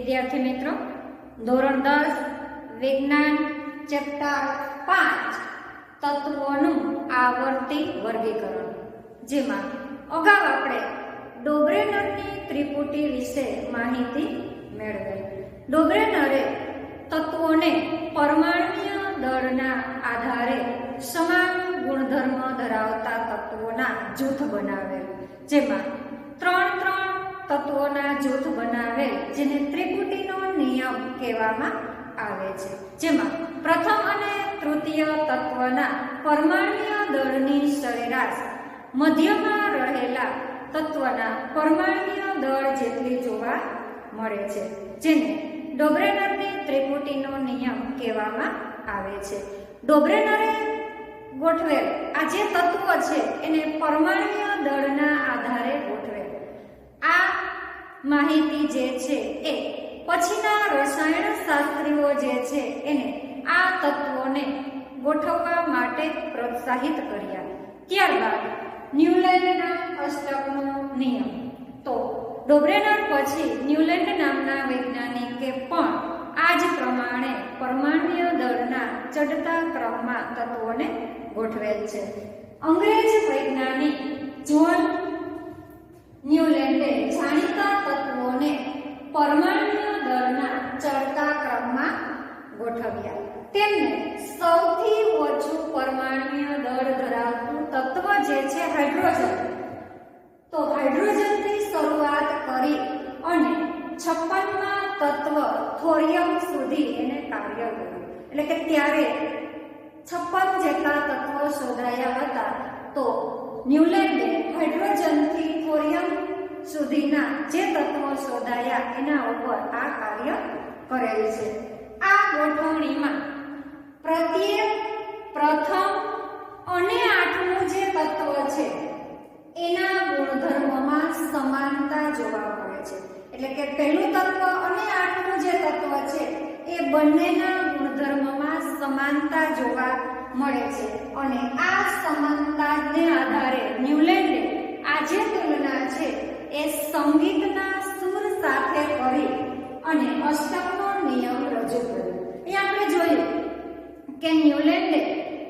વિદ્યાર્થી મિત્રો, ધોરણ દસ, વિજ્ઞાન, ચેપ્ટર પાંચ, તત્વોનું આવર્તી વર્ગીકરણ, જેમાં અગાઉ આપણે ડોબ્રેનરની ત્રિપુટી વિશે માહિતી મેળવી ડોબ્રેનરે તત્વોને પરમાણ્વીય દળના આધારે સમાન ગુણધર્મ ધરાવતા તત્વોના જૂથ બનાવેલ, જેમાં ત્રણ ત્રણ તત્વોના જૂથ બનાવેલ જેને ત્રિપુટીનો નિયમ કહેવામાં આવે છે. જેમાં પ્રથમ અને તૃતીય તત્વના પરમાણ્વીય દળની સરેરાશ મધ્યમાં રહેલા તત્વના પરમાણ્વીય દળ જેટલી જોવા મળે છે, જેને ડોબ્રેનરની ત્રિપુટીનો નિયમ કહેવામાં આવે છે. ડોબ્રેનરે ગોઠવેલ આ જે તત્વો છે, એને પરમાણ્વીય દળના માહિતી જે છે એ પછીના રસાયણશાસ્ત્રીઓ જે છે એને આ તત્વોને ગોઠવવા માટે પ્રોત્સાહિત કર્યા. ત્યારબાદ ન્યુલેન્ડના અષ્ટકનો નિયમ. તો ડોબ્રેનર પછી ન્યુલેન્ડ નામના વૈજ્ઞાનિકે પણ આ જ પ્રમાણે પરમાણ્ય દળના ચડતા ક્રમમાં તત્વોને ગોઠવેલ છે. અંગ્રેજ વૈજ્ઞાનિક જ્હોન ન્યુલેન્ડે જાણીતા તત્વોને પરમાણ્વીય દળના ચડતા ક્રમમાં ગોઠવ્યા. તેમને સૌથી ઓછું પરમાણ્વીય દળ ધરાવતું તત્વ જે છે હાઇડ્રોજન. તો હાઇડ્રોજનથી શરૂઆત કરી અને છપ્પનમાં તત્વ થોરિયમ સુધી એને કાર્ય કર્યું. એટલે કે ત્યારે છપ્પન જેટલા તત્વો શોધાયા હતા. તો ન્યુલેન્ડે હાઇડ્રોજનથી થોરિયમ સુધીના જે તત્વો શોધાયા એના ઉપર આ કાર્ય કરેલ છે. આ ગોઠવણીમાં પ્રત્યેક પ્રથમ અને આઠમું જે તત્વ છે, એના ગુણધર્મમાં સમાનતા જોવા મળે છે. એટલે કે પહેલું તત્વ અને આઠમું જે તત્વ છે, એ બંનેના ગુણધર્મમાં સમાનતા જોવા મળે છે. અને આ સમાનતાને આધારે ન્યુલેન્ડે જે તુલના છે એ સંગીતના સૂર સાથે કરી અને અષ્ટકનો નિયમ રજૂ કર્યો. અહીં આપણે જોયું કે ન્યુલેન્ડે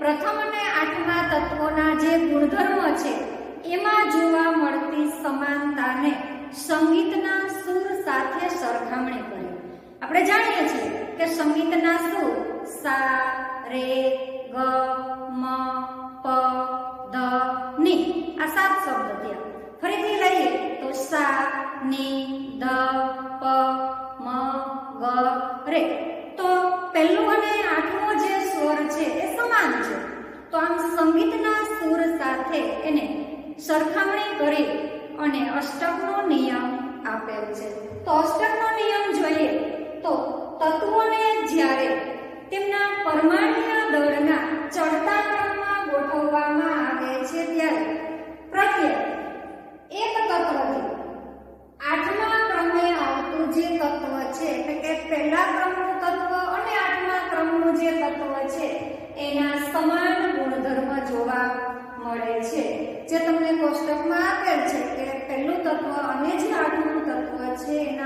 પ્રથમ અને આઠમા તત્વોના જે ગુણધર્મો છે, એમાં જોવા મળતી સમાનતાને સંગીતના સૂર સાથે સરખામણી કરી. આપણે જાણીએ છીએ કે સંગીતના સુર સા, રે, ગ, મ, પ, ધ, ની આ સાત શબ્દ થયા ફરીથી લઈએ તો સા ની ધ પ મ ગ રે તો પહેલું અને આઠમો જે સ્વર છે એ સમાન છે. તો આમ સંગીતના સૂર સાથે એને સરખામણી કરી અને અષ્ટકનો નિયમ આપેલ છે. તો અષ્ટકનો નિયમ જોઈએ તો તત્વોને જ્યારે તેમના પરમાણ્ય દળના ચડતા ક્રમમાં ગોઠવવામાં આવે છે ત્યારે પ્રત્યેક એક તત્વથી આઠમા ક્રમે આવતું જે તત્વ છે એટલે કે પહેલા ક્રમનું તત્વ અને આઠમા ક્રમનું જે તત્વ છે એના સમાન ગુણધર્મ જોવા મળે છે જે તમને કોષ્ટકમાં આપેલ છે કે પહેલું તત્વ અને જે આઠમું તત્વ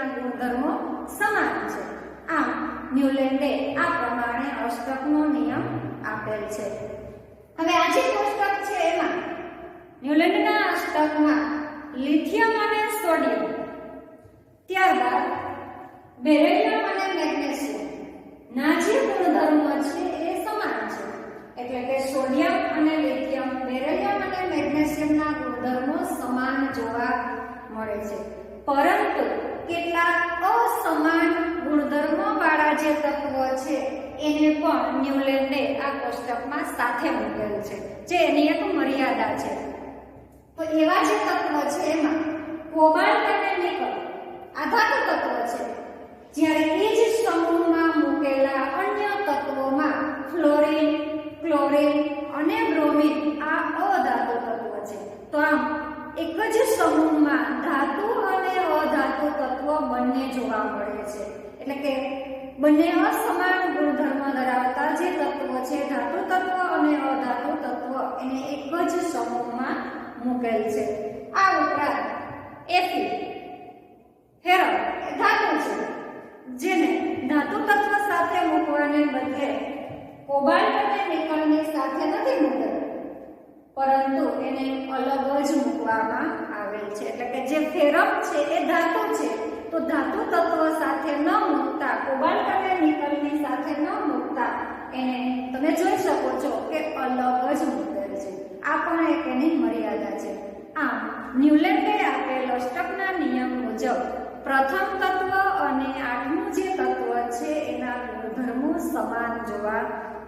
છે ગુણધર્મો સમાન છે. આમ, ન્યુલેન્ડે આ પ્રમાણે અષ્ટકનો નિયમ આપેલ છે. હવે આ જે કોષ્ટક છે એમાં, ન્યુલેન્ડના અષ્ટકમાં લિથિયમ અને સોડિયમ, ત્યારબાદ બેરેલિયમ અને મેગ્નેશિયમ ના જે ગુણધર્મો છે એ સમાન છે. એટલે કે સોડિયમ અને લિથિયમ, બેરેલિયમ અને મેગ્નેશિયમના ગુણધર્મો સમાન જોવા મળે છે. પરંતુ કેટલાક અસમાન ગુણધર્મો વાળા જે તત્વો છે, એને પણ ન્યુલેન્ડે આ કોષ્ટકમાં સાથે મૂકેલ છે, જે એની એક મર્યાદા છે. તો એવા જે તત્વો છે એમાં કોબાલ્ટ અને નિકલ આધાર તત્વો છે. જ્યારે એ જ સમૂહમાં બંને જોવા મળે છે. એટલે કે બંને સમાન ગુણધર્મ ધરાવતા જે તત્વો છે, ધાતુ તત્વ અને અધાતુ તત્વ, એને એક જ સમૂહમાં મૂકેલ છે. આ ઉપરાંત એફી ફેરલ એ ધાતુ છે, જેને ધાતુ તત્વ સાથે મૂકવાને બદલે કોબાલ્ટ અને નિકલની સાથે નથી મૂકેલ, પરંતુ એને અલગ જ મૂકવામાં આવેલ છે. એટલે કે જે ફેરમ છે, એ ધાતુ છે. તો ધાતુ તત્વ સાથે ન મૂકતા, કોબાલ્ટ અને નિકલની સાથે ન મૂકતા. એને તમે જોઈ શકો છો કે અલગ જ મૂકેલ છે. આ પણ એક એની મર્યાદા છે. આમ, ન્યુલેન્ડે આપેલ અષ્ટકના નિયમ મુજબ, પ્રથમ તત્વ અને આઠમું જે તત્વ છે, એના ગુણધર્મો સમાન જોવા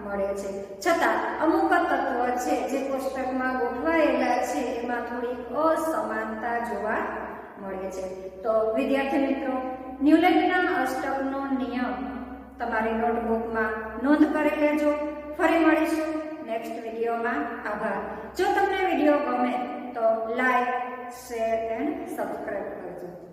મળે છે. છતાં, અમુક તત્વ છે જે કોષ્ટકમાં ગોઠવાયેલા છે, એમાં થોડી અસમાનતા જોવા મળે છે. તો વિદ્યાર્થી મિત્રો, ન્યુલેન્ડના અષ્ટકનો નિયમ તમારી નોટબુકમાં નોંધ કરી લેજો. ફરી મળીશું નેક્સ્ટ વિડીયોમાં. આભાર. જો તમને વીડિયો ગમે તો લાઈક, શેર, એન્ડ સબસ્ક્રાઈબ કરજો.